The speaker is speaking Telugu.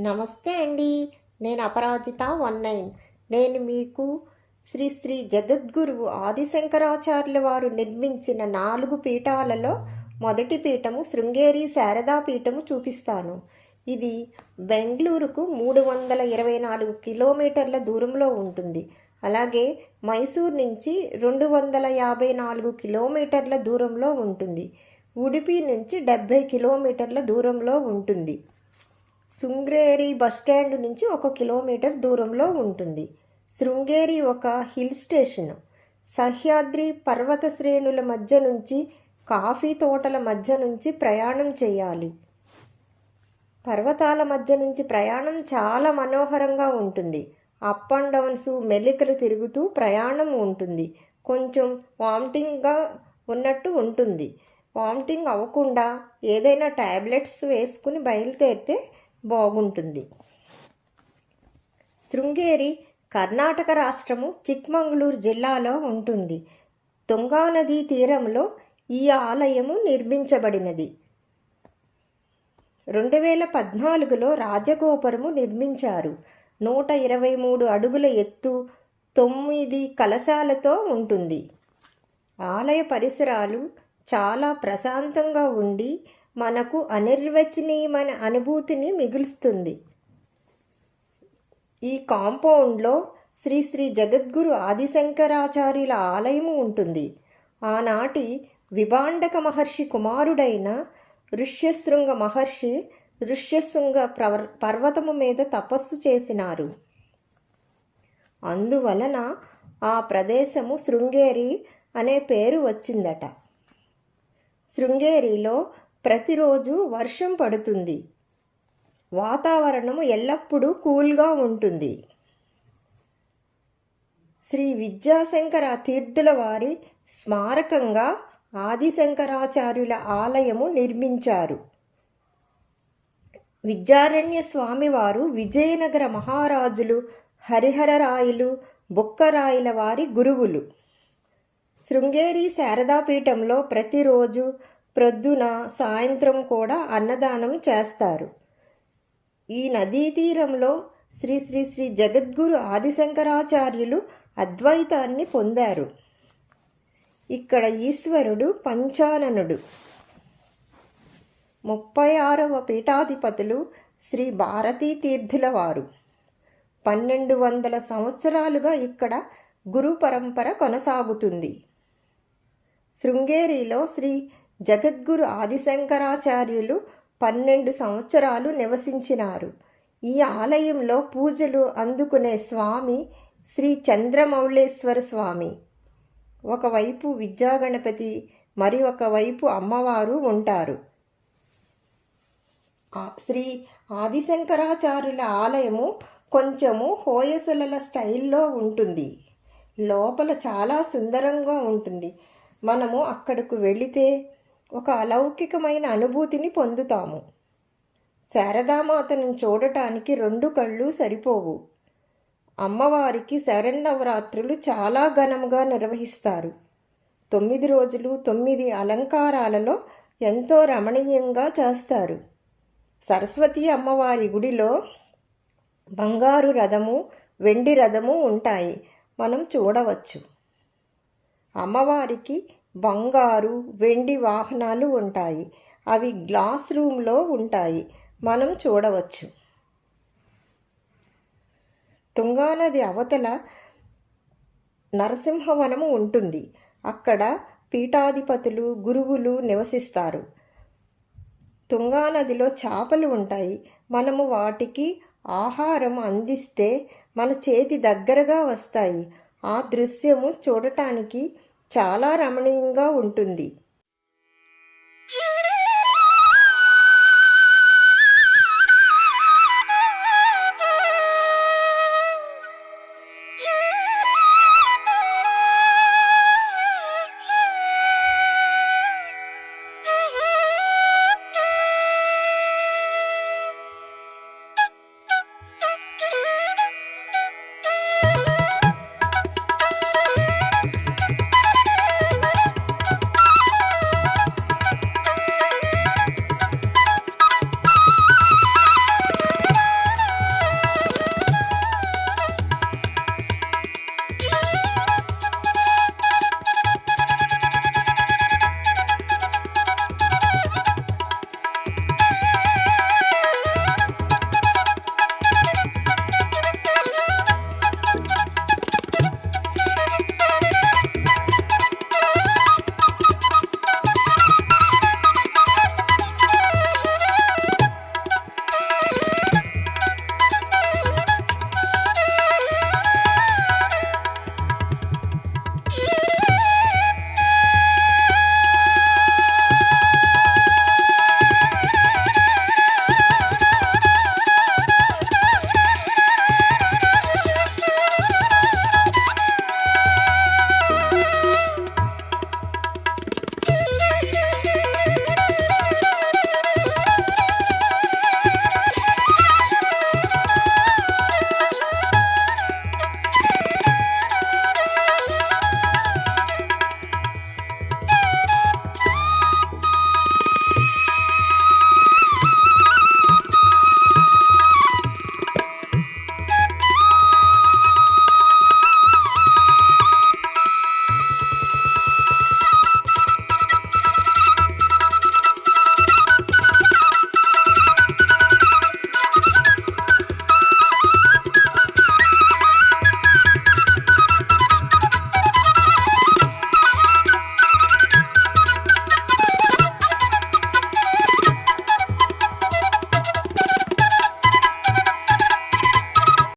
నమస్తే అండి. నేను అపరాజిత వన్ నైన్. నేను మీకు శ్రీ శ్రీ జగద్గురువు ఆదిశంకరాచార్యుల వారు నిర్మించిన నాలుగు పీఠాలలో మొదటి పీఠము శృంగేరి శారదా పీఠము చూపిస్తాను. ఇది బెంగళూరుకు మూడు వందల ఇరవై నాలుగు కిలోమీటర్ల దూరంలో ఉంటుంది. అలాగే మైసూర్ నుంచి రెండు వందల యాభై నాలుగు కిలోమీటర్ల దూరంలో ఉంటుంది. ఉడిపి నుంచి డెబ్భై కిలోమీటర్ల దూరంలో ఉంటుంది. శృంగేరి బస్టాండ్ నుంచి ఒక కిలోమీటర్ దూరంలో ఉంటుంది. శృంగేరి ఒక హిల్ స్టేషన్. సహ్యాద్రి పర్వత శ్రేణుల మధ్య నుంచి కాఫీ తోటల మధ్య నుంచి ప్రయాణం చేయాలి. పర్వతాల మధ్య నుంచి ప్రయాణం చాలా మనోహరంగా ఉంటుంది. అప్ అండ్ డౌన్స్ మెల్లికలు తిరుగుతూ ప్రయాణం ఉంటుంది. కొంచెం వామిటింగ్గా ఉన్నట్టు ఉంటుంది. వామిటింగ్ అవ్వకుండా ఏదైనా ట్యాబ్లెట్స్ వేసుకుని బయలుదేరితే బాగుంటుంది. శృంగేరి కర్ణాటక రాష్ట్రము చిక్మంగళూరు జిల్లాలో ఉంటుంది. తుంగా నదీ తీరంలో ఈ ఆలయము నిర్మించబడినది. రెండు వేల పద్నాలుగులో రాజగోపురము నిర్మించారు. నూట ఇరవై మూడు అడుగుల ఎత్తు తొమ్మిది కలశాలతో ఉంటుంది. ఆలయ పరిసరాలు చాలా ప్రశాంతంగా ఉండి మనకు అనిర్వచనీయమైన అనుభూతిని మిగులుస్తుంది. ఈ కాంపౌండ్లో శ్రీ శ్రీ జగద్గురు ఆదిశంకరాచార్యుల ఆలయము ఉంటుంది. ఆనాటి విభాండక మహర్షి కుమారుడైన ఋష్యశృంగ మహర్షి ఋష్యశృంగ ప్రవర్ పర్వతము మీద తపస్సు చేసినారు. అందువలన ఆ ప్రదేశము శృంగేరి అనే పేరు వచ్చిందట. శృంగేరిలో ప్రతిరోజు వర్షం పడుతుంది. వాతావరణము ఎల్లప్పుడూ కూల్గా ఉంటుంది. శ్రీ విద్యాశంకర తీర్థుల వారి స్మారకంగా ఆదిశంకరాచార్యుల ఆలయము నిర్మించారు. విద్యారణ్య స్వామివారు విజయనగర మహారాజులు హరిహరరాయలు బుక్కరాయల వారి గురువులు. శృంగేరి శారదాపీఠంలో ప్రతిరోజు ప్రొద్దున సాయంత్రం కూడా అన్నదానం చేస్తారు. ఈ నదీ తీరంలో శ్రీ శ్రీ శ్రీ జగద్గురు ఆదిశంకరాచార్యులు అద్వైతాన్ని పొందారు. ఇక్కడ ఈశ్వరుడు పంచాననుడు. ముప్పై ఆరవ పీఠాధిపతులు శ్రీ భారతీ తీర్థుల వారు. పన్నెండు వందల సంవత్సరాలుగా ఇక్కడ గురు పరంపర కొనసాగుతుంది. శృంగేరిలో శ్రీ జగద్గురు ఆదిశంకరాచార్యులు పన్నెండు సంవత్సరాలు నివసించినారు. ఈ ఆలయంలో పూజలు అందుకునే స్వామి శ్రీ చంద్రమౌళేశ్వర స్వామి. ఒకవైపు విద్యాగణపతి మరి ఒకవైపు అమ్మవారు ఉంటారు. శ్రీ ఆదిశంకరాచార్యుల ఆలయము కొంచెము హోయసలల స్టైల్లో ఉంటుంది. లోపల చాలా సుందరంగా ఉంటుంది. మనము అక్కడకు వెళితే ఒక అలౌకికమైన అనుభూతిని పొందుతాము. శారదామాతను చూడటానికి రెండు కళ్ళు సరిపోవు. అమ్మవారికి శరన్నవరాత్రులు చాలా ఘనముగా నిర్వహిస్తారు. తొమ్మిది రోజులు తొమ్మిది అలంకారాలలో ఎంతో రమణీయంగా చేస్తారు. సరస్వతి అమ్మవారి గుడిలో బంగారు రథము వెండి రథము ఉంటాయి. మనం చూడవచ్చు. అమ్మవారికి బంగారు వెండి వాహనాలు ఉంటాయి. అవి గ్లాస్ రూమ్లో ఉంటాయి. మనం చూడవచ్చు. తుంగానది అవతల నరసింహవనము ఉంటుంది. అక్కడ పీఠాధిపతులు గురువులు నివసిస్తారు. తుంగానదిలో చేపలు ఉంటాయి. మనము వాటికి ఆహారం అందిస్తే మన చేతి దగ్గరగా వస్తాయి. ఆ దృశ్యము చూడటానికి చాలా రమణీయంగా ఉంటుంది.